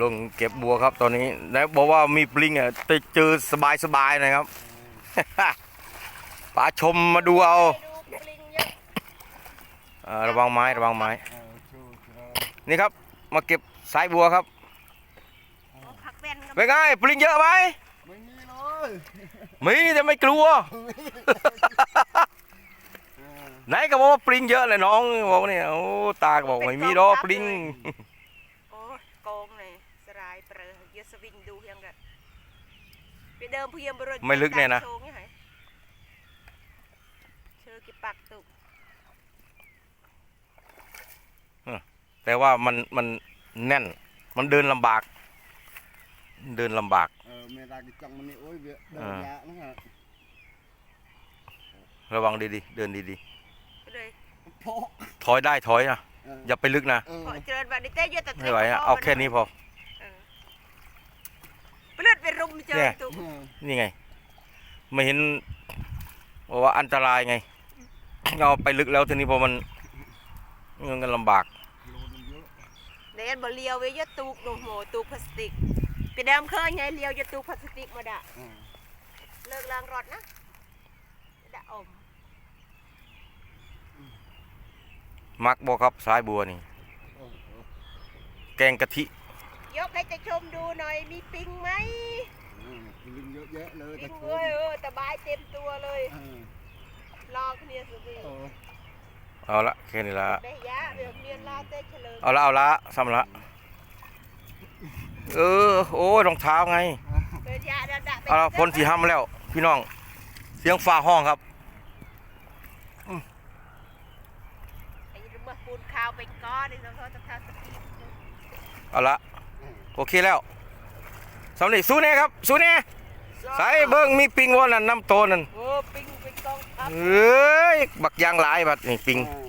ลงเก็บบัวครับตอนนี้แล้วบอกว่ามีปลิงอะไปเจอสบายสบายๆนะครับป๋าชมมาดูเอาดูปลิงเยอะเอ่อระวังไม้ระวังไม้เออชูเจริญนี่ครับมาเก็บสายบัวครับเอาผักแว่นกับเป็นไงปลิงเยอะไหมไม่มีเลยมีแต่ไม่กลัวเออไหนก็บอกว่าปลิงเยอะเลยน้องบอกเนี่ยโอ้ตาก็บอกไม่มีดอกปลิง โอ้ยโกงเลยายเปรยสวิงดูยังกันไปเดิมเพียงบริไม่ลึกเนี่ยนะโชว์ไงเชื่อกิปักตุกแต่ว่ามันมันแน่น มันเดินลำบาก เดินลำบากเออไม่ได้กิจังมันนี่โอ้ยเดินอ่ายะนะฮะระวังดีๆ เดินดีก็เลยเพาะๆถอยได้ถอยนะอย่าไปลึกนะเออพอเจริญวันนี้เต้ยแต่ไม่ไหวอะเอาแค่นี้พอไปเลือดไปรุม เจอเนี่ยตุกเออนี่ไง ไม่เห็นว่าอันตรายไงเอาไปลึกแล้วทีนี้พอมันเงินกันลำบากโลนึงเยอะเดนบ่เลียวไว้เยอะตุกโอ้โหตุกพลาสติกไปเดิมเคยไงเลียวเยอะตุกพลาสติกมาดะเออเลิกล้างรถนะดะอมมักบอกครับสายบัวนี่เออเออแกงกะทิ ยกให้จะชมดูหน่อยมีปิงไหมเออลิงเยอะแยะเลยปิแต่งชเว้มยเออตะบายเต็มตัวเลยเออรอเนี่ยสุดเออเอาละแค่นี้ละได้ยะเดี๋ยวเรียนรอเต้เฉลิมเอาละเอาละซ้ำละเออโอ้ยรองเท้าไงเกิดยะดะดะเอาละคนที่ห้ำแล้ว พี่น้อง เสียงฟ้าห้องครับ ไอ้เมื่อปูนข้าวไปก้อนนี่เราเขาจะทำสกีเอาละเออโอเคแล้ว สำเร็จสู้แน่ครับสู้แน่ใส่เบิ้งมีปิงวอนั่นน้ำโตนั่นโอ้ปิงปิงกองทัพเอ้ยบักยางหลายบัดนี่ปิงเออ